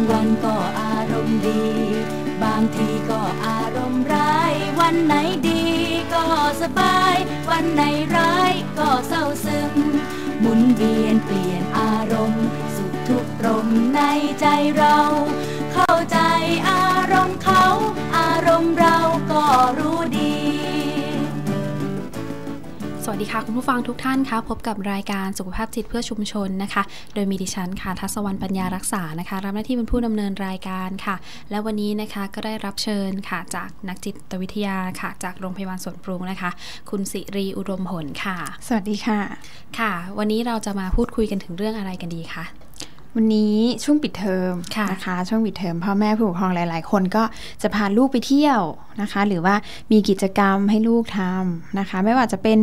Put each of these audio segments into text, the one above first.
างวันก็อารมณ์ดี บางทีก็อารมณ์ร้าย วันไหนดีก็สบาย วันไหนร้ายก็เศร้าซึม หมุนเวียนเปลี่ยนอารมณ์ สุขทุกข์รงในใจเรา เข้าใจอารมณ์เขา อารมณ์เราก็รู้ดี วัสดีค่ะ คุณผู้ฟังทุกท่านคะพบกับรายการสุขภาพจิตเพื่อชุมชนนะคะ โดยมีดิฉันค่ะทัศวรรณปัญญารักษานะคะ รับหน้าที่เป็นผู้ดำเนินรายการค่ะ และวันนี้นะคะก็ได้รับเชิญค่ะ จากนักจิตวิทยาค่ะ จากโรงพยาบาลสวนปรุงนะคะ คุณสิรีอุดมผลค่ะ สวัสดีค่ะ ค่ะ วันนี้เราจะมาพูดคุยกันถึงเรื่องอะไรกันดีคะวันนี้ช่วงปิดเทอมค่ะนะคะ ช่วงปิดเทอมพ่อแม่ผู้ปกครองหลาย ๆ คนก็จะพาลูกไปเที่ยวนะคะ หรือว่ามีกิจกรรมให้ลูกทำนะคะ ไม่ว่าจะเป็น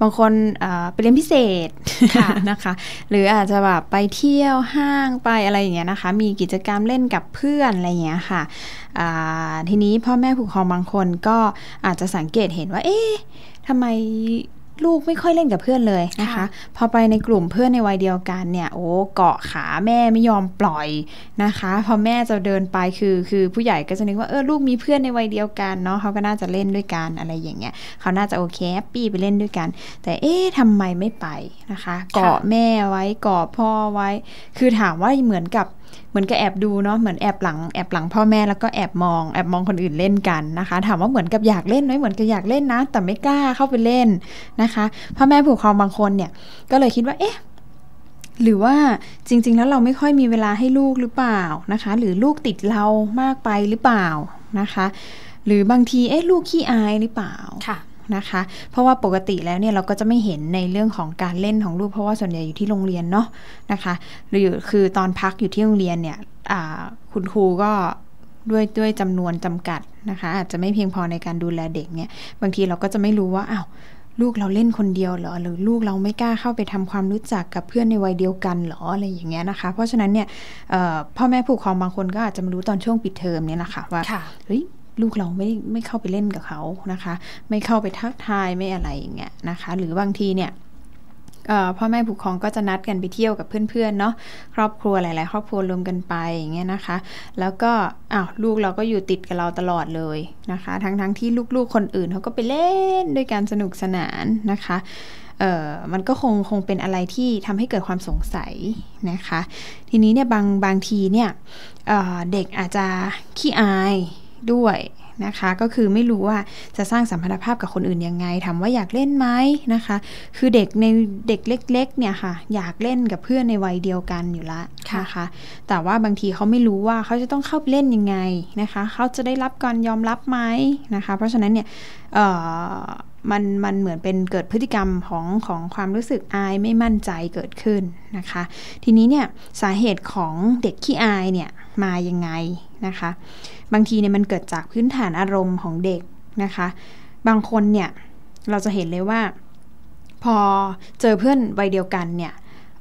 บางคนเอ่อไปเรียนพิเศษค่ะนะคะ หรืออาจจะแบบไปเที่ยวห้างไปอะไรอย่างเงี้ยนะคะ มีกิจกรรมเล่นกับเพื่อนอะไรอย่างเงี้ยค่ะอ่าทีนี้พ่อแม่ผู้ปกครองบางคนก็อาจจะสังเกตเห็นว่า เอ๊ะทำไม ลูกไม่ค่อยเล่นกับเพื่อนเลยนะคะค่ะพอไปในกลุ่มเพื่อนในวัยเดียวกันเนี่ยโอ้เกาะขาแม่ไม่ยอมปล่อยนะคะ พอแม่จะเดินไปคือคือผู้ใหญ่ก็จะนึกว่าเออลูกมีเพื่อนในวัยเดียวกันเนาะเขาก็น่าจะเล่นด้วยกันอะไรอย่างเงี้ยเขาน่าจะโอเคแฮปปี้ไปเล่นด้วยกัน แต่เอ๊ะทำไมไม่ไปนะคะ เกาะแม่ไว้เกาะพ่อไว้ คือถามว่าเหมือนกับเห มือนกับแอบดูเนาะเหมือนแอบหลังแอบหลังพ่อแม่แล้วก็แอบมองแอบมองคนอื่นเล่นกันนะคะ ถามว่าเหมือนกับอยากเล่นไหมเหมือนกับอยากเล่นนะ แต่ไม่กล้าเข้าไปเล่นนะคะพ่อแม่ผู้ปกครองบางคนเนี่ยก็เลยคิดว่าเอ๊ะหรือว่าจริง ๆ แล้วเราไม่ค่อยมีเวลาให้ลูกหรือเปล่านะคะ หรือลูกติดเรามากไปหรือเปล่านะคะ หรือบางทีเอ๊ะลูกขี้อายหรือเปล่าค่ะ นะคะ เพราะว่าปกติแล้วเนี่ยเราก็จะไม่เห็นในเรื่องของการเล่นของลูกเพราะว่าส่วนใหญ่อยู่ที่โรงเรียนเนาะนะคะ หรือคือตอนพักอยู่ที่โรงเรียนเนี่ยอ่าคุณครูก็ด้วยด้วยจำนวนจำกัดนะคะ อาจจะไม่เพียงพอในการดูแลเด็กเนี่ยบางทีเราก็จะไม่รู้ว่าอ้าวลูกเราเล่นคนเดียวเหรอหรือลูกเราไม่กล้าเข้าไปทำความรู้จักกับเพื่อนในวัยเดียวกันเหรออะไรอย่างเงี้ยนะคะ เพราะฉะนั้นเนี่ยเอ่อพ่อแม่ผู้ปกครองบางคนก็อาจจะมารู้ตอนช่วงปิดเทอมเนี่ยนะคะว่าค่ะเฮ้ย ลูกเราไม่ไม่เข้าไปเล่นกับเขานะคะ ไม่เข้าไปทักทายไม่อะไรอย่างเงี้ยนะคะ หรือบางทีเนี่ยพ่อแม่ผู้ปกครองก็จะนัดกันไปเที่ยวกับเพื่อนๆเนาะครอบครัวหลายๆ ครอบครัวรวมกันไปอย่างเงี้ยนะคะ แล้วก็อ้าวลูกเราก็อยู่ติดกับเราตลอดเลยนะคะ ทั้งๆที่ลูกๆคนอื่นเขาก็ไปเล่นด้วยกันสนุกสนานนะคะเออมันก็คงคงเป็นอะไรที่ทำให้เกิดความสงสัยนะคะ ทีนี้เนี่ยบางบางทีเนี่ยเเด็กอาจจะขี้อาย ด้วยนะคะ ก็คือไม่รู้ว่าจะสร้างสัมพันธภาพกับคนอื่นยังไงถามว่าอยากเล่นไหมนะคะ คือเด็กในเด็กเล็ก ๆ เนี่ยค่ะ อยากเล่นกับเพื่อนในวัยเดียวกันอยู่ละค่ะนะคะ แต่ว่าบางทีเขาไม่รู้ว่าเขาจะต้องเข้าไปเล่นยังไงนะคะ เขาจะได้รับการยอมรับไหมนะคะ เพราะฉะนั้นเนี่ยเอ่อ มันมันเหมือนเป็นเกิดพฤติกรรมของของความรู้สึกอายไม่มั่นใจเกิดขึ้นนะคะ ทีนี้เนี่ยสาเหตุของเด็กขี้อายเนี่ยมายังไงนะคะ บางทีเนี่ยมันเกิดจากพื้นฐานอารมณ์ของเด็กนะคะ บางคนเนี่ยเราจะเห็นเลยว่า พอเจอเพื่อนวัยเดียวกันเนี่ย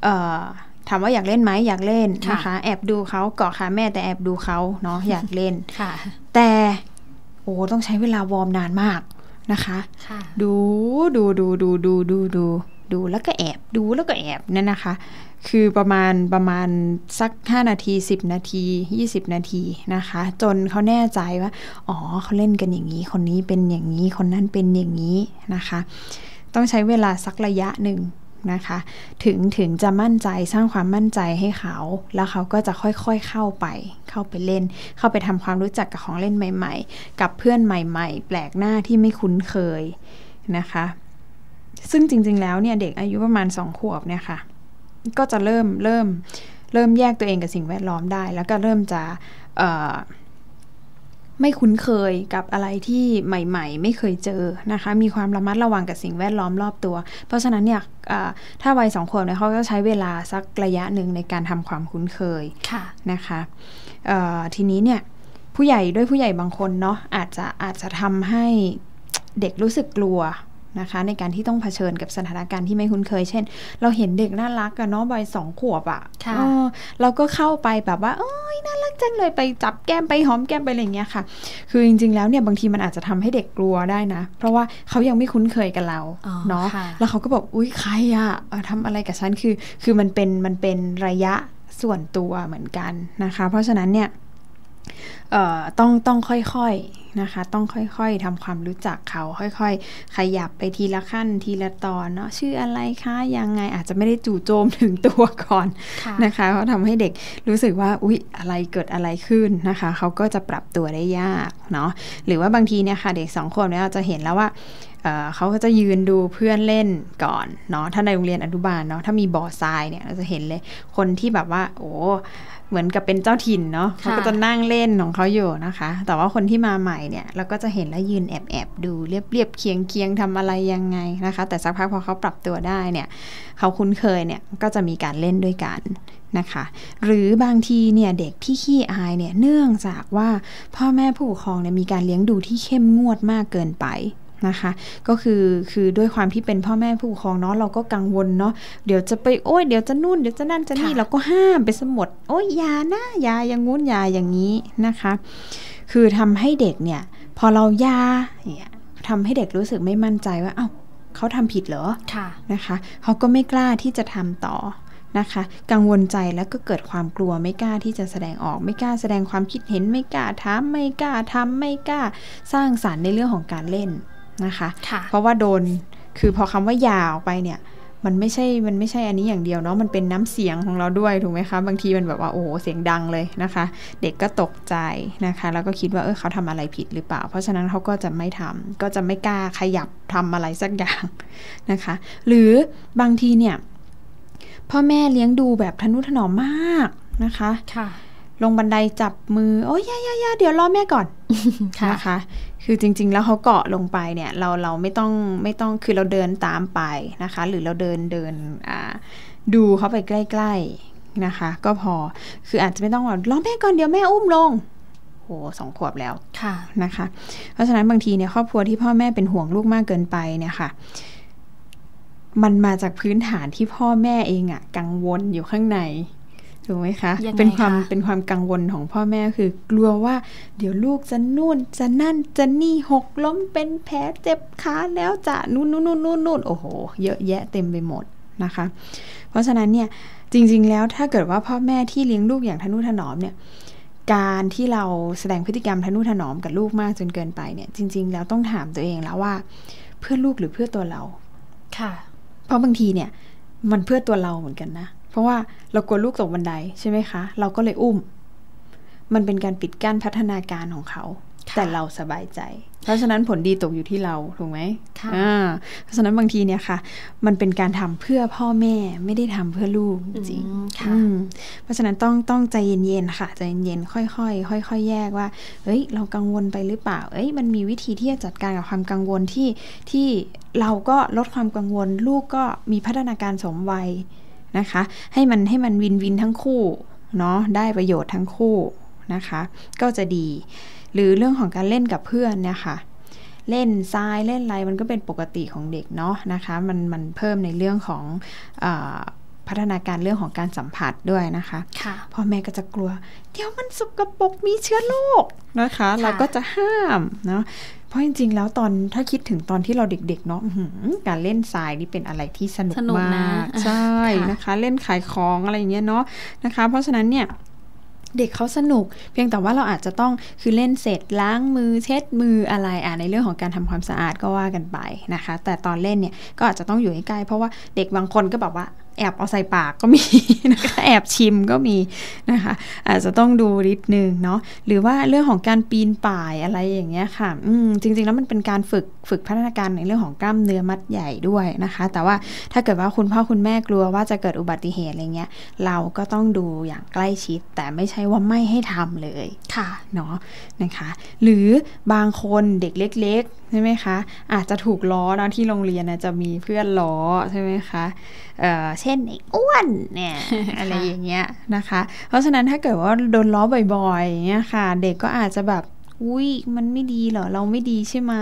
เอ่อถามว่าอยากเล่นไหมอยากเล่นนะคะ แอบดูเขาเกาะขาแม่แต่แอบดูเขาเนาะอยากเล่นค่ะแต่โอ้ต้องใช้เวลาวอร์มนานมาก นะคะค่ะดูดูดูดูดูดูดูดูแล้วก็แอบดูแล้วก็แอบเนี่ยนะคะ คือประมาณประมาณสัก 5 นาที 10 นาที 20 นาทีนะคะ จนเขาแน่ใจว่า อ๋อเขาเล่นกันอย่างนี้ คนนี้เป็นอย่างนี้คนนั้นเป็นอย่างนี้นะคะ ต้องใช้เวลาสักระยะหนึ่ง นะคะ ถึงถึงจะมั่นใจสร้างความมั่นใจให้เขา แล้วเขาก็จะค่อยๆเข้าไป เข้าไปเล่น เข้าไปทำความรู้จักกับของเล่นใหม่ ๆ กับเพื่อนใหม่ ๆ แปลกหน้าที่ไม่คุ้นเคยนะคะ ซึ่งจริงๆแล้วเนี่ยเด็กอายุประมาณสองขวบเนี่ยค่ะ ก็จะเริ่มเริ่มเริ่มแยกตัวเองกับสิ่งแวดล้อมได้ แล้วก็เริ่มจะ ไม่คุ้นเคยกับอะไรที่ใหม่ ๆ ไม่เคยเจอนะคะ มีความระมัดระวังกับสิ่งแวดล้อมรอบตัว เพราะฉะนั้นเนี่ยเอ่อถ้าวัยสองขวบเนี่ยเขาก็ใช้เวลาสักระยะหนึ่งในการทำความคุ้นเคยค่ะนะคะเอ่อทีนี้เนี่ยผู้ใหญ่ด้วยผู้ใหญ่บางคนเนาะอาจจะอาจจะทำให้เด็กรู้สึกกลัวนะคะในการที่ต้องเผชิญกับสถานการณ์ที่ไม่คุ้นเคย เช่น เราเห็นเด็กน่ารักอะเนาะวัยสองขวบอะค่ะเออเราก็เข้าไปแบบว่าเอ้ย น่ารักจังเลยไปจับแก้มไปหอมแก้มไปอะไรอย่างเงี้ยค่ะ คือจริง ๆ แล้วเนี่ยบางทีมันอาจจะทำให้เด็กกลัวได้นะ เพราะว่าเขายังไม่คุ้นเคยกับเราอ๋อเนาะค่ะแล้วเขาก็บอกอุ้ยใครอะเออทำอะไรกับฉันคือ คือมันเป็นมันเป็นระยะส่วนตัวเหมือนกันนะคะ เพราะฉะนั้นเนี่ย ต้องต้องค่อยๆนะคะ ต้องค่อยๆทำความรู้จักเขาค่อยๆ ขยับไปทีละขั้นทีละตอนเนาะชื่ออะไรคะยังไงอาจจะไม่ได้จู่โจมถึงตัวก่อนนะคะเพราะทำให้เด็กรู้สึกว่าอุ๊ยอะไรเกิดอะไรขึ้นนะคะ เขาก็จะปรับตัวได้ยากเนาะหรือว่าบางทีเนี่ยค่ะเด็กสองขวบเนี่ยเราจะเห็นแล้วว่าเขาก็จะยืนดูเพื่อนเล่นก่อนเนาะถ้าในโรงเรียนอนุบาลเนาะถ้ามีบ่อทรายเนี่ยเราจะเห็นเลยคนที่แบบว่า โอ้ เหมือนกับเป็นเจ้าถิ่นเนาะเขาก็จะนั่งเล่นของเขาอยู่นะคะ แต่ว่าคนที่มาใหม่เนี่ยเราก็จะเห็นแล้วยืนแอบแอบดูเรียบเรียบเคียงเคียงทำอะไรยังไงนะคะ แต่สักพักพอเขาปรับตัวได้เนี่ยเขาคุ้นเคยเนี่ยก็จะมีการเล่นด้วยกันนะคะ หรือบางทีเนี่ยเด็กที่ขี้อายเนี่ยเนื่องจากว่าพ่อแม่ผู้ปกครองเนี่ยมีการเลี้ยงดูที่เข้มงวดมากเกินไป นะคะ ก็คือคือด้วยความที่เป็นพ่อแม่ผู้ปกครองเนาะเราก็กังวลเนาะเดี๋ยวจะไปโอ้ยเดี๋ยวจะนู่นเดี๋ยวจะนั่นจะนี่เราก็ห้ามไปสมดโอ้ยยานะยาอย่างงู้นยาอย่างนี้นะคะ คือทำให้เด็กเนี่ย พอเรายาเนี่ยทำให้เด็กรู้สึกไม่มั่นใจว่าเอา้าเขาทำผิดเหรอะนะคะเขาก็ไม่กล้าที่จะทำต่อนะคะกังวลใจแล้วก็เกิดความกลัวไม่กล้าที่จะแสดงออกไม่กล้าแสดงความคิดเห็นไม่กล้าถามไม่กล้าทำไม่กล้าสร้างสารรค์ในเรื่องของการเล่น นะคะคะเพราะว่าโดนคือพอคำว่ายาออกไปเนี่ย มันไม่ใช่มันไม่ใช่อันนี้อย่างเดียวเนาะมันเป็นน้ำเสียงของเราด้วยถูกไหมคะ บางทีมันแบบว่าโอ้โหเสียงดังเลยนะคะ เด็กก็ตกใจนะคะ แล้วก็คิดว่าเออเขาทำอะไรผิดหรือเปล่า เพราะฉะนั้นเขาก็จะไม่ทำก็จะไม่กล้าขยับทำอะไรสักอย่างนะคะ หรือบางทีเนี่ยพ่อแม่เลี้ยงดูแบบทนุถนอมมากนะคะค่ะลงบันไดจับมือ โอ้ยยายาเดี๋ยวรอแม่ก่อนนะคะ คือจริง ๆ แล้วเขาเกาะลงไปเนี่ยเราเราไม่ต้องไม่ต้องคือเราเดินตามไปนะคะ หรือเราเดินเดินดูเขาไปใกล้ ๆนะคะ ก็พอคืออาจจะไม่ต้องว่ารอแม่ก่อนเดี๋ยวแม่อุ้มลงโหสองขวบแล้วค่ะนะคะ เพราะฉะนั้นบางทีเนี่ยครอบครัวที่พ่อแม่เป็นห่วงลูกมากเกินไปเนี่ยค่ะ มันมาจากพื้นฐานที่พ่อแม่เองอะกังวลอยู่ข้างใน ถูกไหมคะ เป็นความเป็นความกังวลของพ่อแม่คือกลัวว่า เดี๋ยวลูกจะนู่นจะนั่นจะนี่หกล้มเป็นแผลเจ็บขาแล้วจะนู่นนู่นนู่นนู่นนู่นโอ้โห เยอะแยะเต็มไปหมดนะคะ เพราะฉะนั้นเนี่ยจริง ๆ แล้วถ้าเกิดว่าพ่อแม่ที่เลี้ยงลูกอย่างทนุถนอมเนี่ยการที่เราแสดงพฤติกรรมทนุถนอมกับลูกมากจนเกินไปเนี่ย จริง ๆ แล้วต้องถามตัวเองแล้วว่า เพื่อลูกหรือเพื่อตัวเราค่ะ เพราะบางทีเนี่ย มันเพื่อตัวเราเหมือนกันนะ เพราะว่าเรากลัวลูกตกบันไดใช่ไหมคะ เราก็เลยอุ้ม มันเป็นการปิดกั้นพัฒนาการของเขา แต่เราสบายใจ เพราะฉะนั้นผลดีตกอยู่ที่เราถูกไหมค่ะเพราะฉะนั้นบางทีเนี่ยค่ะ มันเป็นการทำเพื่อพ่อแม่ไม่ได้ทำเพื่อลูกจริงเพราะฉะนั้นต้องต้องใจเย็นๆค่ะใจเย็นๆค่อยๆค่อยๆแยกว่าเฮ้ย เรากังวลไปหรือเปล่า เอ้ยมันมีวิธีที่จะจัดการกับความกังวลที่ที่เราก็ลดความกังวล ลูกก็มีพัฒนาการสมวัย นะคะ ให้มันให้มันวินวินทั้งคู่เนาะได้ประโยชน์ทั้งคู่นะคะ ก็จะดี หรือเรื่องของการเล่นกับเพื่อนเนี่ยค่ะเล่นทรายเล่นอะไรมันก็เป็นปกติของเด็กเนาะนะคะมันมันเพิ่มในเรื่องของอพัฒนาการเรื่องของการสัมผัสด้วยนะคะคะพ่อแม่ก็จะกลัว เดี๋ยวมันสกรปรกมีเชื้อโรคนะคะ เราก็จะห้ามเนาะ ราะจริงๆ แล้วตอนถ้าคิดถึงตอนที่เราเด็กๆเนาะการเล่นทรายนี่เป็นอะไรที่สนุกมากใช่นะคะ เล่นขายของอะไรอย่างเงี้ยเนาะนะคะ เพราะฉะนั้นเนี่ยเด็กเขาสนุก เพียงแต่ว่าเราอาจจะต้องคือเล่นเสร็จล้างมือเช็ดมืออะไรอะในเรื่องของการทำความสะอาดก็ว่ากันไปนะคะ แต่ตอนเล่นเนี่ยก็อาจจะต้องอยู่ใกล้เพราะว่าเด็กบางคนก็แบบว่า แอบเอาใส่ปากก็มีนะคะแอบชิมก็มีนะคะ อาจจะต้องดูนิดนึงเนาะหรือว่าเรื่องของการปีนป่ายอะไรอย่างเงี้ยค่ะอืมจริง ๆ แล้วมันเป็นการฝึกฝึกพัฒนาการในเรื่องของกล้ามเนื้อมัดใหญ่ด้วยนะคะ แต่ว่าถ้าเกิดว่าคุณพ่อคุณแม่กลัวว่าจะเกิดอุบัติเหตุอะไรเงี้ยเราก็ต้องดูอย่างใกล้ชิด แต่ไม่ใช่ว่าไม่ให้ทำเลยค่ะเนาะนะคะ หรือบางคนเด็กเล็ก ๆใช่ไหมคะ อาจจะถูกล้อนะที่โรงเรียนนะจะมีเพื่อนล้อใช่ไหมคะเเช่นไอ้อ้วนเนี่ยอะไรอย่างเงี้ยนะคะ เพราะฉะนั้นถ้าเกิดว่าโดนล้อบ่อยๆเงี้ยค่ะ เด็กก็อาจจะแบบอุ้ยมันไม่ดีเหรอ เราไม่ดีใช่ไหม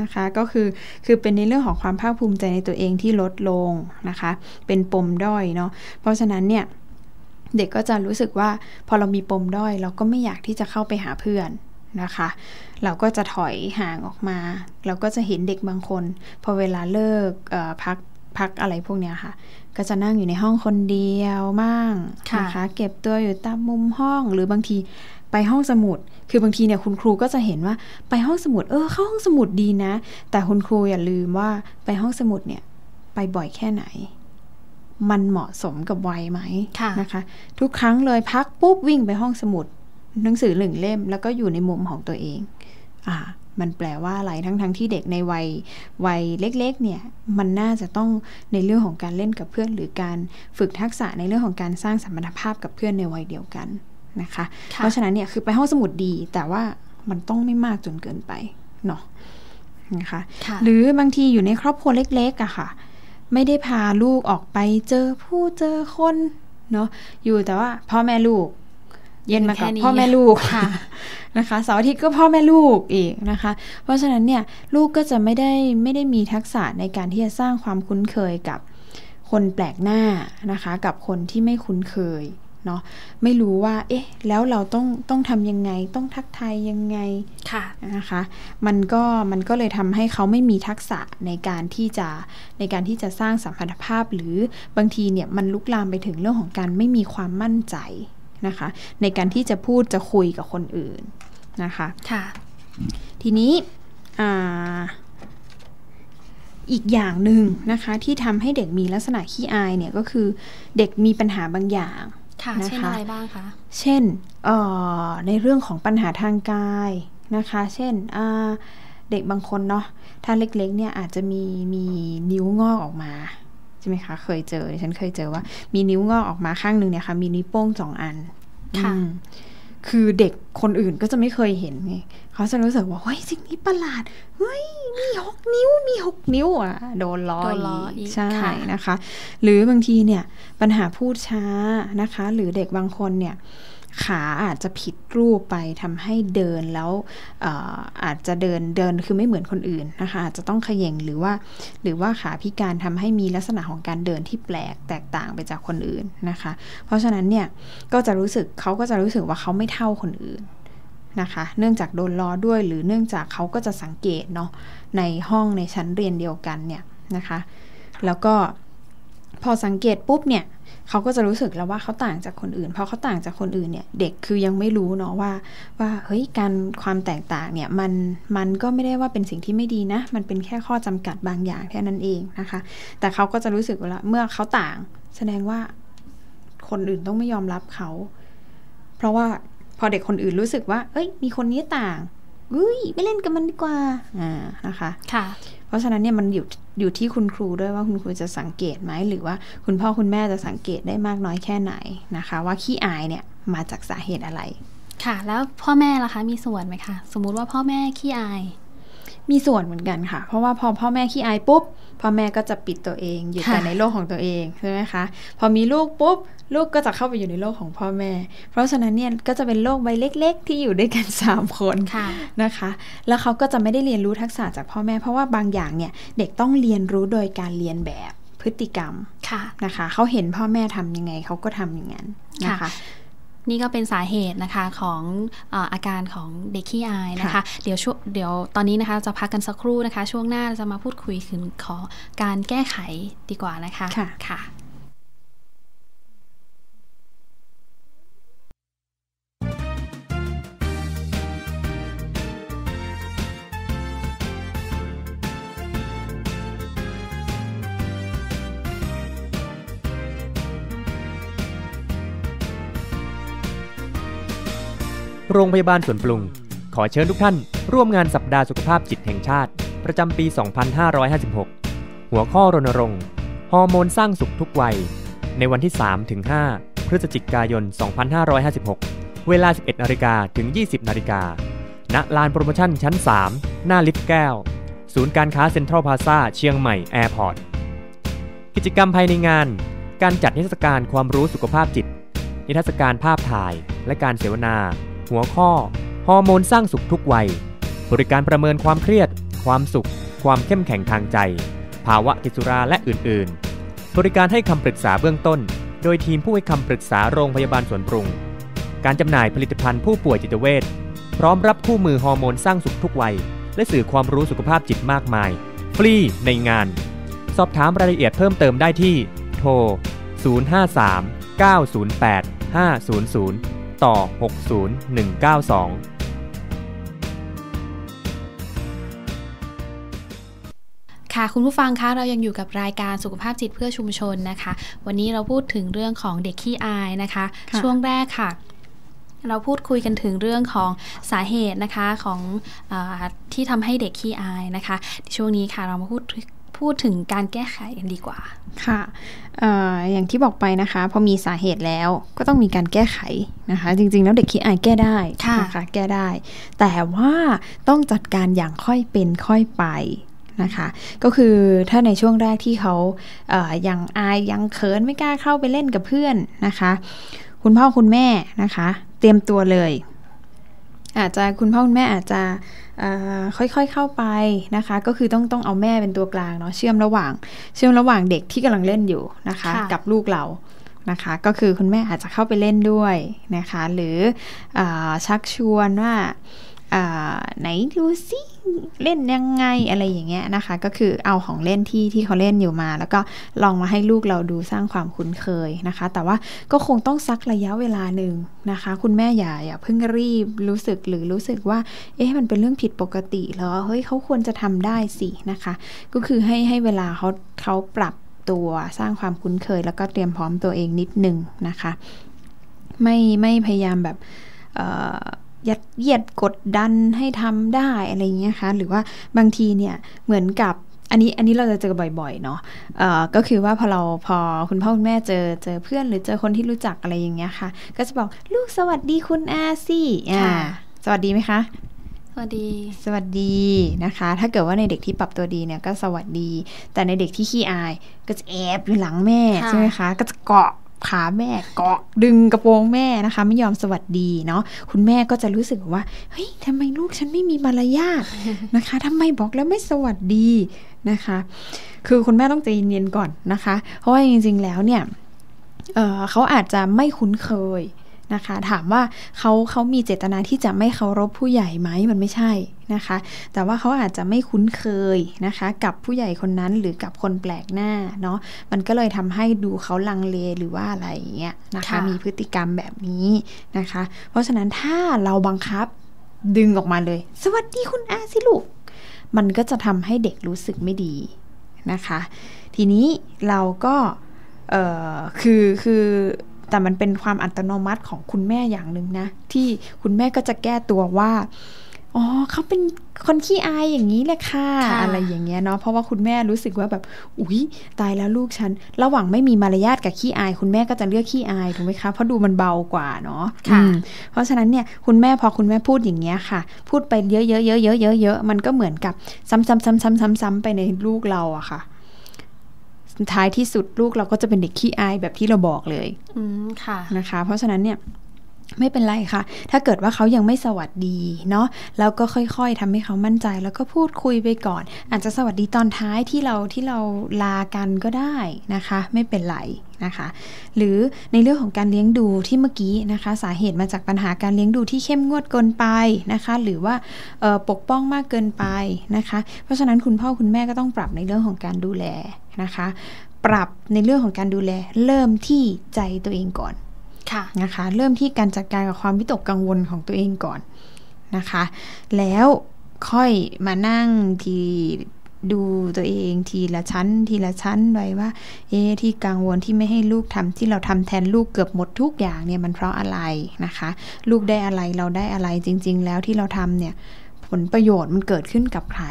นะคะ ก็คือคือเป็นในเรื่องของความภาคภูมิใจในตัวเองที่ลดลงนะคะ เป็นปมด้อยเนาะเพราะฉะนั้นเนี่ยเด็กก็จะรู้สึกว่าพอเรามีปมด้อย เราก็ไม่อยากที่จะเข้าไปหาเพื่อน นะคะ เราก็จะถอยห่างออกมา เราก็จะเห็นเด็กบางคน พอเวลาเลิกพักพัพักอะไรพวกเนี้ยค่ะ ก็จะนั่งอยู่ในห้องคนเดียวมั่งค่ะนะคะเก็บตัวอยู่ตามมุมห้องหรือบางทีไปห้องสมุด คือบางทีเนี่ยคุณครูก็จะเห็นว่าไปห้องสมุด เออเข้าห้องสมุดดีนะ แต่คุณครูอย่าลืมว่าไปห้องสมุดเนี่ยไปบ่อยแค่ไหน มันเหมาะสมกับวัยไหมค่ะนะคะ ทุกครั้งเลยพักปุ๊บวิ่งไปห้องสมุด หนังสือหนึ่งเล่ม แล้วก็อยู่ในมุมของตัวเอง อ่า มันแปลว่าอะไรทั้งทั้งที่เด็กในวัยวัยเล็กๆ เนี่ย มันน่าจะต้องในเรื่องของการเล่นกับเพื่อน หรือการฝึกทักษะในเรื่องของการสร้างสัมพันธภาพกับเพื่อนในวัยเดียวกันนะคะค่ะเพราะฉะนั้นเนี่ยคือไปห้องสมุดดี แต่ว่ามันต้องไม่มากจนเกินไปเนาะนะคะค่ะหรือบางทีอยู่ในครอบครัวเล็กๆอะค่ะ ไม่ได้พาลูกออกไปเจอผู้เจอคนเนาะอยู่แต่ว่าพ่อแม่ลูก เย็นมากับแค่นี้พ่อแม่ลูกค่ะนะคะเสาร์อาทิตย์ก็พ่อแม่ลูกอีกนะคะ เพราะฉะนั้นเนี่ยลูกก็จะไม่ได้ไม่ได้มีทักษะในการที่จะสร้างความคุ้นเคยกับคนแปลกหน้านะคะ กับคนที่ไม่คุ้นเคยเนาะไม่รู้ว่า เอ๊ะ แล้วเราต้องต้องทำยังไง ต้องทักทายยังไงค่ะนะคะ มันก็มันก็เลยทำให้เขาไม่มีทักษะในการที่จะในการที่จะสร้างสัมพันธภาพ หรือบางทีเนี่ยมันลุกลามไปถึงเรื่องของการไม่มีความมั่นใจ นะคะ ในการที่จะพูดจะคุยกับคนอื่นนะคะค่ะทีนี้อ่าอีกอย่างหนึ่งนะคะที่ทำให้เด็กมีลักษณะขี้อายเนี่ยก็คือเด็กมีปัญหาบางอย่างค่ะนะคะเช่นอะไรบ้างคะเช่นเอ่อในเรื่องของปัญหาทางกายนะคะ เช่นอ่าเด็กบางคนเนาะถ้าเล็กๆเนี่ยอาจจะมีมีนิ้วงอกออกมา ใช่ไหมคะเคยเจอดิฉันเคยเจอว่า มีนิ้วงอกออกมาข้างหนึ่งเนี่ยค่ะมีนิ้วโป้งสองอันค่ะอืมคือเด็กคนอื่นก็จะไม่เคยเห็นไงเขาจะรู้สึกว่าเฮ้ยสิ่งนี้ประหลาดเฮ้ยมีหกนิ้วมีหกนิ้วอะโดนล้อโดนล้ออีอีกกใช่ค่ะนะคะ หรือบางทีเนี่ยปัญหาพูดช้านะคะ หรือเด็กบางคนเนี่ย ขาอาจจะผิดรูปไปทำให้เดินแล้วอาจจะเดินเดินคือไม่เหมือนคนอื่นนะคะอาจจะต้องเขย่งหรือว่า หรือว่าขาพิการทำให้มีลักษณะของการเดินที่แปลกแตกต่างไปจากคนอื่นนะคะ เพราะฉะนั้นเนี่ยก็จะรู้สึกเขาก็จะรู้สึกว่าเขาไม่เท่าคนอื่นนะคะ เนื่องจากโดนล้อด้วย หรือเนื่องจากเขาก็จะสังเกตเนาะในห้องในชั้นเรียนเดียวกันเนี่ยนะคะ แล้วก็พอสังเกตปุ๊บเนี่ย เขาก็จะรู้สึกแล้วว่าเขาต่างจากคนอื่น เพราะเขาต่างจากคนอื่นเนี่ย เด็กคือยังไม่รู้เนาะว่า ว่าเฮ้ยการความแตกต่างเนี่ยมันมันก็ไม่ได้ว่าเป็นสิ่งที่ไม่ดีนะ มันเป็นแค่ข้อจำกัดบางอย่างแค่นั้นเองนะคะ แต่เขาก็จะรู้สึกว่าเมื่อเขาต่าง แสดงว่าคนอื่นต้องไม่ยอมรับเขา เพราะว่าพอเด็กคนอื่นรู้สึกว่า เอ้ย มีคนนี้ต่าง อุ้ยไม่เล่นกับมันดีกว่าอ่านะคะค่ะ เพราะฉะนั้นเนี่ยมันอยู่อยู่ที่คุณครูด้วยว่าคุณครูจะสังเกตไหมหรือว่าคุณพ่อคุณแม่จะสังเกตได้มากน้อยแค่ไหนนะคะ ว่าขี้อายเนี่ยมาจากสาเหตุอะไร ค่ะ แล้วพ่อแม่ล่ะคะ มีส่วนไหมคะ สมมุติว่าพ่อแม่ขี้อาย มีส่วนเหมือนกันค่ะ เพราะว่าพอพ่อแม่ขี้อายปุ๊บพ่อแม่ก็จะปิดตัวเองอยู่ค่ะแต่ในโลกของตัวเองใช่ไหมคะพอมีลูกปุ๊บลูกก็จะเข้าไปอยู่ในโลกของพ่อแม่ เพราะฉะนั้นเนี่ยก็จะเป็นโลกใบเล็ก ๆ ที่อยู่ด้วยกันสามคนค่ะนะคะ แล้วเขาก็จะไม่ได้เรียนรู้ทักษะจากพ่อแม่ เพราะว่าบางอย่างเนี่ยเด็กต้องเรียนรู้โดยการเรียนแบบพฤติกรรมค่ะนะคะเขาเห็นพ่อแม่ทำยังไงเขาก็ทำอย่างนั้นนะคะค่ะ นี่ก็เป็นสาเหตุนะคะของเอ่ออาการของเด็กขี้อายนะคะค่ะเดี๋ยวช่วงเดี๋ยวตอนนี้นะคะจะพักกันสักครู่นะคะ ช่วงหน้าเราจะมาพูดคุยถึงขอการแก้ไขดีกว่านะคะค่ะ โรงพยาบาลสวนปรุง ขอเชิญทุกท่าน ร่วมงานสัปดาห์สุขภาพจิตแห่งชาติ ประจำปี 2556 หัวข้อรณรงค์ฮอร์โมนสร้างสุขทุกวัย ในวันที่3-5พฤศจิกายน 2556 เวลา 11นาฬิกาถึง 20นาฬิกาณลานโปรโมชั่นชั้น 3 หน้าลิฟต์แก้ว ศูนย์การค้าเซ็นทรัลพาซาเชียงใหม่แอร์พอร์ต กิจกรรมภายในงาน การจัดนิทรรศการความรู้สุขภาพจิต นิทรรศการภาพถ่าย และการเสวนา หัวข้อ ฮอร์โมนสร้างสุขทุกวัย บริการประเมินความเครียด ความสุข ความเข้มแข็งทางใจ ภาวะติดสุราและอื่น ๆ บริการให้คำปรึกษาเบื้องต้น โดยทีมผู้ให้คำปรึกษาโรงพยาบาลสวนปรุง การจำหน่ายผลิตภัณฑ์ผู้ป่วยจิตเวชพร้อมรับคู่มือฮอร์โมนสร้างสุขทุกวัย และสื่อความรู้สุขภาพจิตมากมาย ฟรีในงาน สอบถามรายละเอียดเพิ่มเติมได้ที่ โทร 053 908 500 ต่อ 60192ค่ะคุณผู้ฟังคะเรายังอยู่กับรายการสุขภาพจิตเพื่อชุมชนนะคะ วันนี้เราพูดถึงเรื่องของเด็กขี้อายนะคะค่ะช่วงแรกค่ะ เราพูดคุยกันถึงเรื่องของสาเหตุนะคะของอาที่ทำให้เด็กขี้อายนะคะ ช่วงนี้ค่ะเรามาพูด พูดถึงการแก้ไขกันดีกว่า ค่ะเอออย่างที่บอกไปนะคะ พอมีสาเหตุแล้วก็ต้องมีการแก้ไขนะคะ จริงๆ แล้วเด็กขี้อายแก้ได้ค่ะนะคะแก้ได้ แต่ว่าต้องจัดการอย่างค่อยเป็นค่อยไปนะคะก็คือถ้าในช่วงแรกที่เขาเอ่อยังอายยังเขินไม่กล้าเข้าไปเล่นกับเพื่อนนะคะ คุณพ่อคุณแม่นะคะ เตรียมตัวเลย อาจจะคุณพ่อคุณแม่อาจจะเอ่อ ค่อยๆเข้าไปนะคะ ก็คือต้องต้องเอาแม่เป็นตัวกลางเนาะเชื่อมระหว่าง เชื่อมระหว่างเด็กที่กำลังเล่นอยู่นะคะค่ะกับลูกเรานะคะ ก็คือคุณแม่อาจจะเข้าไปเล่นด้วยนะคะ หรืออาชักชวนว่าอ่า ไหนดูสิเล่นยังไงอะไรอย่างเงี้ยนะคะ ก็คือเอาของเล่นที่ที่เขาเล่นอยู่มา แล้วก็ลองมาให้ลูกเราดูสร้างความคุ้นเคยนะคะ แต่ว่าก็คงต้องซักระยะเวลาหนึ่งนะคะ คุณแม่อย่าอย่าเพิ่งรีบรู้สึกหรือรู้สึกว่า เอ๊ะมันเป็นเรื่องผิดปกติเหรอเฮ้ยเขาควรจะทำได้สินะคะ ก็คือให้ให้เวลาเขาเขาปรับตัวสร้างความคุ้นเคย แล้วก็เตรียมพร้อมตัวเองนิดนึงนะคะ ไม่ไม่พยายามแบบ ยัดเยียดกดดันให้ทำได้อะไรอย่างเงี้ยคะหรือว่าบางทีเนี่ยเหมือนกับอันนี้อันนี้เราจะเจอบ่อยๆเนาะเอ่อก็คือว่าพอเราพอคุณพ่อคุณแม่เจอเจอเพื่อนหรือเจอคนที่รู้จักอะไรอย่างเงี้ยค่ะ ก็จะบอกลูกสวัสดีคุณอาสิอ่าค่ะสวัสดีไหมคะสวัสดี สวัสดีนะคะ ถ้าเกิดว่าในเด็กที่ปรับตัวดีเนี่ยก็สวัสดี แต่ในเด็กที่ขี้อายก็จะแอบอยู่หลังแม่ค่ะใช่ไหมคะ ก็จะเกาะ ขาแม่เกาะดึงกระโปรงแม่นะคะ ไม่ยอมสวัสดีเนาะคุณแม่ก็จะรู้สึกว่าเฮ้ยทำไมลูกฉันไม่มีมารยาทนะคะทำไมบอกแล้วไม่สวัสดีนะคะ คือคุณแม่ต้องใจเย็นก่อนนะคะ เพราะว่าจริงๆแล้วเนี่ยเเขาอาจจะไม่คุ้นเคย นะคะ ถามว่าเขาเขามีเจตนาที่จะไม่เคารพผู้ใหญ่ไหมมันไม่ใช่นะคะ แต่ว่าเขาอาจจะไม่คุ้นเคยนะคะ กับผู้ใหญ่คนนั้นหรือกับคนแปลกหน้าเนาะมันก็เลยทำให้ดูเขาลังเลหรือว่าอะไรอย่างเงี้ยนะคะค่ะมีพฤติกรรมแบบนี้นะคะ เพราะฉะนั้นถ้าเราบังคับดึงออกมาเลย สวัสดีคุณอาสิลูกมันก็จะทำให้เด็กรู้สึกไม่ดีนะคะ ทีนี้เราก็เอ่อคือคือ แต่มันเป็นความอัตโนมัติของคุณแม่อย่างหนึ่งนะ ที่คุณแม่ก็จะแก้ตัวว่าอ๋อเขาเป็นคนขี้อายอย่างนี้แหละค่ะค่ะอะไรอย่างเงี้ยเนาะเพราะว่าคุณแม่รู้สึกว่าแบบ อุ๊ย ตายแล้วลูกฉัน ระหว่างไม่มีมารยาทกับขี้อาย คุณแม่ก็จะเลือกขี้อายถูกไหมคะเพราะดูมันเบากว่าเนาะค่ะอืมเพราะฉะนั้นเนี่ยคุณแม่พอคุณแม่พูดอย่างเงี้ยค่ะ พูดไปเยอะๆเยอะๆเยอะๆเยอะๆมันก็เหมือนกับ ซ้ำๆๆๆๆๆไปในลูกเราอะค่ะ ท้ายที่สุดลูกเราก็จะเป็นเด็กขี้อายแบบที่เราบอกเลยอืมค่ะนะคะ เพราะฉะนั้นเนี่ยไม่เป็นไรค่ะ ถ้าเกิดว่าเขายังไม่สวัสดีเนาะ แล้วก็ค่อยๆทำให้เขามั่นใจ แล้วก็พูดคุยไปก่อน อาจจะสวัสดีตอนท้ายที่เราที่เราลากันก็ได้นะคะ ไม่เป็นไรนะคะ หรือในเรื่องของการเลี้ยงดูที่เมื่อกี้นะคะ สาเหตุมาจากปัญหาการเลี้ยงดูที่เข้มงวดเกินไปนะคะ หรือว่าเอ่อปกป้องมากเกินไปนะคะ เพราะฉะนั้นคุณพ่อคุณแม่ก็ต้องปรับในเรื่องของการดูแล นะคะ ปรับในเรื่องของการดูแล เริ่มที่ใจตัวเองก่อนค่ะนะคะ เริ่มที่การจัดการกับความวิตกกังวลของตัวเองก่อนนะคะ แล้วค่อยมานั่งทีดูตัวเองทีละชั้น ทีละชั้นไปว่า เอ๊ะที่กังวลที่ไม่ให้ลูกทำที่เราทำแทนลูกเกือบหมดทุกอย่างเนี่ยมันเพราะอะไรนะคะ ลูกได้อะไรเราได้อะไรจริง ๆ แล้วที่เราทำเนี่ยผลประโยชน์มันเกิดขึ้นกับใคร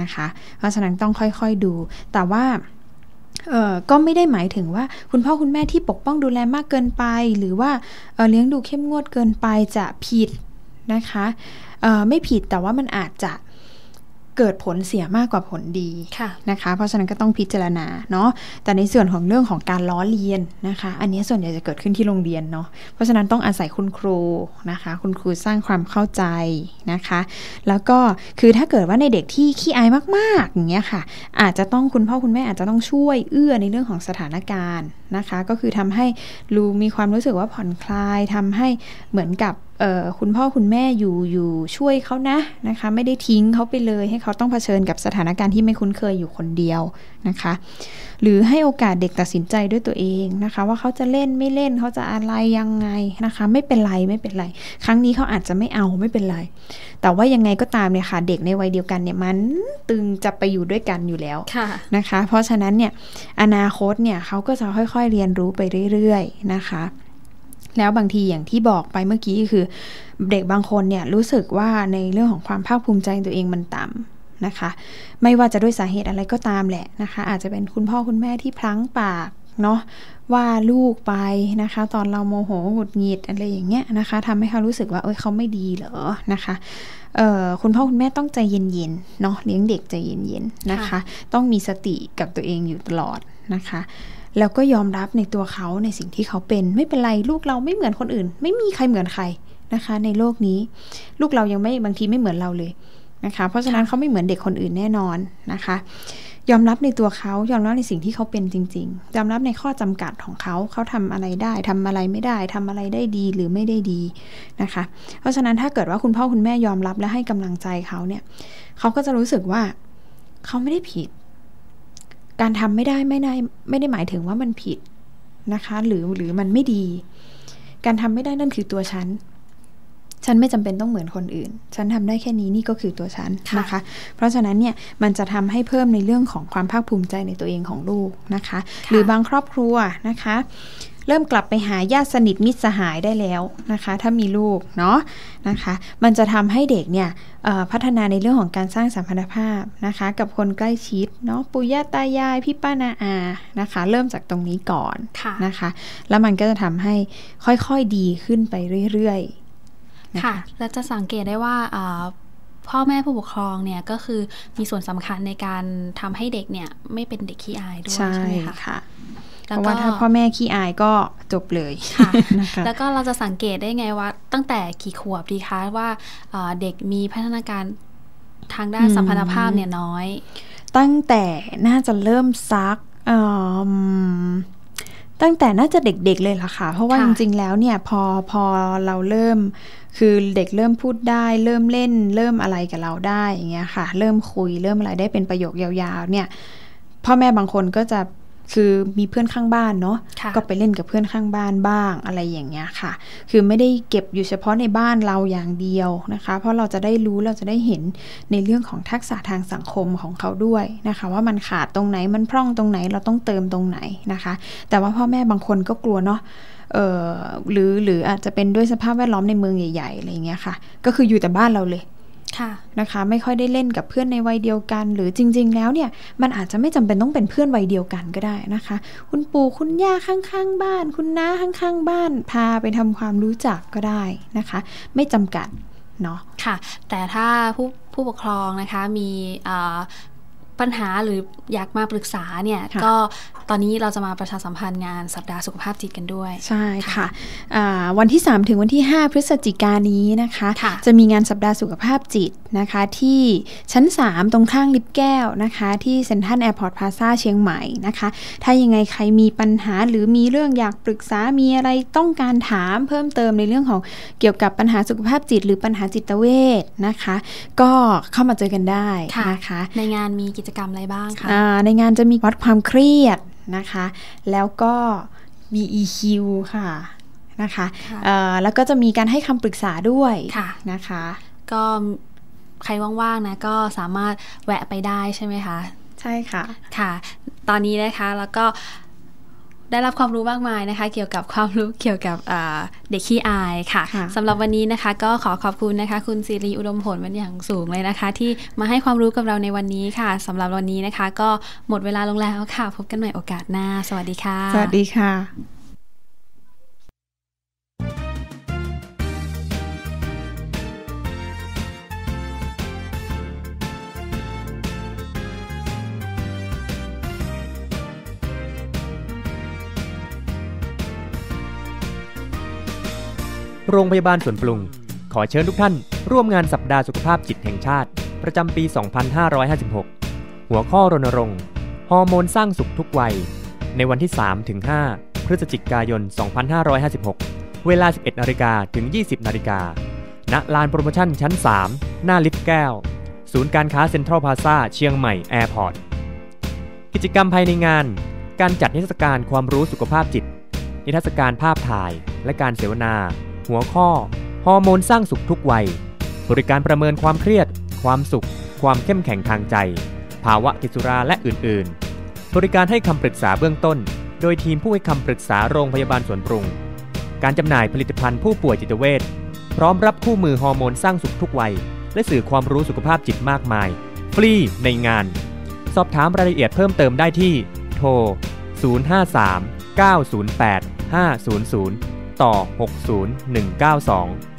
นะคะ เพราะฉะนั้นต้องค่อยๆดู แต่ว่าก็ไม่ได้หมายถึงว่าคุณพ่อคุณแม่ที่ปกป้องดูแลมากเกินไป หรือว่าเเลี้ยงดูเข้มงวดเกินไปจะผิดนะคะไม่ผิดแต่ว่ามันอาจจะ เกิดผลเสียมากกว่าผลดีค่ะนะคะ เพราะฉะนั้นก็ต้องพิจารณาเนาะแต่ในส่วนของเรื่องของการล้อเลียนนะคะ อันนี้ส่วนใหญ่จะเกิดขึ้นที่โรงเรียนเนาะเพราะฉะนั้นต้องอาศัยคุณครูนะคะ คุณครูสร้างความเข้าใจนะคะ แล้วก็คือถ้าเกิดว่าในเด็กที่ขี้อายมากๆอย่างเงี้ยค่ะ อาจจะต้องคุณพ่อคุณแม่อาจจะต้องช่วยเอื้อในเรื่องของสถานการณ์นะคะ ก็คือทำให้ลูมีความรู้สึกว่าผ่อนคลายทำให้เหมือนกับคุณพ่อคุณแม่อยู่อยู่ช่วยเขานะนะคะ ไม่ได้ทิ้งเขาไปเลยให้เขาต้องเผชิญกับสถานการณ์ที่ไม่คุ้นเคยอยู่คนเดียวนะคะ หรือให้โอกาสเด็กตัดสินใจด้วยตัวเองนะคะ ว่าเขาจะเล่นไม่เล่นเขาจะอะไรยังไงนะคะ ไม่เป็นไรไม่เป็นไร ครั้งนี้เขาอาจจะไม่เอาไม่เป็นไร แต่ว่ายังไงก็ตามเนี่ยค่ะเด็กในวัยเดียวกันเนี่ยมันตึงจะไปอยู่ด้วยกันอยู่แล้วค่ะนะคะ เพราะฉะนั้นเนี่ยอนาคตเนี่ยเขาก็จะค่อยๆเรียนรู้ไปเรื่อยๆนะคะแล้วบางทีอย่างที่บอกไปเมื่อกี้คือ เด็กบางคนเนี่ยรู้สึกว่าในเรื่องของความภาคภูมิใจตัวเองมันต่ำ นะคะ ไม่ว่าจะด้วยสาเหตุอะไรก็ตามแหละนะคะ อาจจะเป็นคุณพ่อคุณแม่ที่พลั้งปากเนาะว่าลูกไปนะคะ ตอนเราโมโหหงุดหงิดอะไรอย่างเงี้ยนะคะทำให้เขารู้สึกว่าเอ้ยเขาไม่ดีเหรอนะคะเอ่อคุณพ่อคุณแม่ต้องใจเย็นๆเนาะเลี้ยงเด็กใจเย็นๆนะคะค่ะต้องมีสติกับตัวเองอยู่ตลอดนะคะแล้วก็ยอมรับในตัวเขาในสิ่งที่เขาเป็น ไม่เป็นไรลูกเราไม่เหมือนคนอื่น ไม่มีใครเหมือนใครนะคะ ในโลกนี้ ลูกเรายังไม่บางทีไม่เหมือนเราเลย นะคะ เพราะฉะนั้นเขาไม่เหมือนเด็กคนอื่นแน่นอนนะคะ ยอมรับในตัวเขายอมรับในสิ่งที่เขาเป็นจริง ๆ ยอมรับในข้อจำกัดของเขาเขาทำอะไรได้ทำอะไรไม่ได้ทำอะไรได้ดีหรือไม่ได้ดีนะคะ เพราะฉะนั้นถ้าเกิดว่าคุณพ่อคุณแม่ยอมรับและให้กำลังใจเขาเนี่ยเขาก็จะรู้สึกว่าเขาไม่ได้ผิด การทำไม่ได้ไม่ได้ไม่ได้หมายถึงว่ามันผิดนะคะ หรือหรือมันไม่ดี การทำไม่ได้นั่นคือตัวฉัน ฉันไม่จำเป็นต้องเหมือนคนอื่น ฉันทำได้แค่นี้นี่ก็คือตัวฉันค่ะนะคะ เพราะฉะนั้นเนี่ยมันจะทำให้เพิ่มในเรื่องของความภาคภูมิใจในตัวเองของลูกนะคะ หรือบางครอบครัวนะคะ เริ่มกลับไปหาญาติสนิทมิตรสหายได้แล้วนะคะ ถ้ามีลูกเนาะนะคะ มันจะทำให้เด็กเนี่ยเอ่อพัฒนาในเรื่องของการสร้างสัมพันธภาพนะคะ กับคนใกล้ชิดเนาะปู่ย่าตายายพี่ป้านาอานะคะ เริ่มจากตรงนี้ก่อนค่ะนะคะ แล้วมันก็จะทำให้ค่อยๆดีขึ้นไปเรื่อยๆน ค่ะ และจะสังเกตได้ว่าอ่าพ่อแม่ผู้ปกครองเนี่ยก็คือมีส่วนสำคัญในการทำให้เด็กเนี่ยไม่เป็นเด็กขี้อายด้วยใช่ใช่ไหมคะค่ะเพแล้วราะก็ว่าถ้าพ่อแม่ขี้อายก็จบเลยค่ะนะคะแล้วก็เราจะสังเกตได้ไงว่าตั้งแต่กี่ขวบดีคะว่าอ่าเด็กมีพัฒนาการทางด้านอืมสัมพันธภาพเนี่ยน้อย ตั้งแต่น่าจะเริ่มซักเอิ่ม ตั้งแต่น่าจะเด็กๆเลยล่ะค่ะ เพราะว่าค่ะจริงๆแล้วเนี่ยพอพอเราเริ่ม คือเด็กเริ่มพูดได้ เริ่มเล่น เริ่มอะไรกับเราได้อย่างเงี้ยค่ะ เริ่มคุยเริ่มอะไรได้เป็นประโยคยาวๆ เนี่ยพ่อแม่บางคนก็จะ คือมีเพื่อนข้างบ้านเนาะค่ะก็ไปเล่นกับเพื่อนข้างบ้านบ้างอะไรอย่างเงี้ยค่ะ คือไม่ได้เก็บอยู่เฉพาะในบ้านเราอย่างเดียวนะคะ เพราะเราจะได้รู้เราจะได้เห็นในเรื่องของทักษะทางสังคมของเขาด้วยนะคะ ว่ามันขาดตรงไหนมันพร่องตรงไหนเราต้องเติมตรงไหนนะคะ แต่ว่าพ่อแม่บางคนก็กลัวเนาะเออหรือหรืออาจจะเป็นด้วยสภาพแวดล้อมในเมืองใหญ่ๆอะไรอย่างเงี้ยค่ะ ก็คืออยู่แต่บ้านเราเลยค่ะ นะคะไม่ค่อยได้เล่นกับเพื่อนในวัยเดียวกัน หรือจริง ๆ แล้วเนี่ยมันอาจจะไม่จำเป็นต้องเป็นเพื่อนวัยเดียวกันก็ได้นะคะ คุณปู่คุณย่าข้างๆ บ้าน คุณน้าข้างๆ บ้าน พาไปทำความรู้จักก็ได้นะคะ ไม่จำกัดเนาะค่ะ แต่ถ้าผู้ผู้ปกครองนะคะมีอ่า ปัญหาหรืออยากมาปรึกษาเนี่ยค่ะก็ตอนนี้เราจะมาประชาสัมพันธ์งานสัปดาห์สุขภาพจิตกันด้วย ใช่ค่ะค่ะอ่าวันที่ 3 ถึงวันที่ 5 พฤศจิกายนนี้นะคะค่ะจะมีงานสัปดาห์สุขภาพจิตนะคะที่ชั้น 3 ตรงข้างลิฟต์แก้วนะคะ ที่เซ็นทรัลแอร์พอร์ตพาซาเชียงใหม่นะคะ ถ้ายังไงใครมีปัญหาหรือมีเรื่องอยากปรึกษามีอะไรต้องการถามเพิ่มเติมในเรื่องของเกี่ยวกับปัญหาสุขภาพจิต หรือปัญหาจิตเวชนะคะ ก็เข้ามาเจอกันได้ค่ะนะคะในงานมีกิจกรรมอะไรบ้างคะอ่าในงานจะมีวัดความเครียดนะคะ แล้วก็มี EQ ค่ะนะคะค่ะเอ่อแล้วก็จะมีการให้คำปรึกษาด้วยค่ะนะคะ ก็ใครว่างๆนะก็สามารถแวะไปได้ใช่ไหมคะ ใช่ค่ะ ค่ะ ตอนนี้นะคะแล้วก็ ได้รับความรู้มากมายนะคะ เกี่ยวกับความรู้เกี่ยวกับอ่าเด็กขี้อายค่ะค่ะสำหรับวันนี้นะคะก็ขอขอบคุณนะคะ คุณสิริอุดมผลเป็นอย่างสูงเลยนะคะ ที่มาให้ความรู้กับเราในวันนี้ค่ะสำหรับวันนี้นะคะ ก็หมดเวลาลงแล้วค่ะ พบกันใหม่โอกาสหน้า สวัสดีค่ะ สวัสดีค่ะ โรงพยาบาลสวนปรุง ขอเชิญทุกท่าน ร่วมงานสัปดาห์สุขภาพจิตแห่งชาติ ประจำปี 2556 หัวข้อรณรงค์ฮอร์โมนสร้างสุขทุกวัย ในวันที่3-5พฤศจิกายน 2556 เวลา 11นาฬิกาถึง 20นาฬิกาณลานโปรโมชั่นชั้น 3 หน้าลิฟต์แก้ว ศูนย์การค้าเซ็นทรัลพาซาเชียงใหม่แอร์พอร์ต กิจกรรมภายในงาน การจัดนิทรรศการความรู้สุขภาพจิต นิทรรศการภาพถ่าย และการเสวนา หัวข้อ ฮอร์โมนสร้างสุขทุกวัย บริการประเมินความเครียด ความสุข ความเข้มแข็งทางใจ ภาวะติดสุราและอื่น ๆ บริการให้คำปรึกษาเบื้องต้น โดยทีมผู้ให้คำปรึกษาโรงพยาบาลสวนปรุง การจำหน่ายผลิตภัณฑ์ผู้ป่วยจิตเวชพร้อมรับคู่มือฮอร์โมนสร้างสุขทุกวัย และสื่อความรู้สุขภาพจิตมากมาย ฟรีในงาน สอบถามรายละเอียดเพิ่มเติมได้ที่ โทร 053 908 500 ต่อ 60192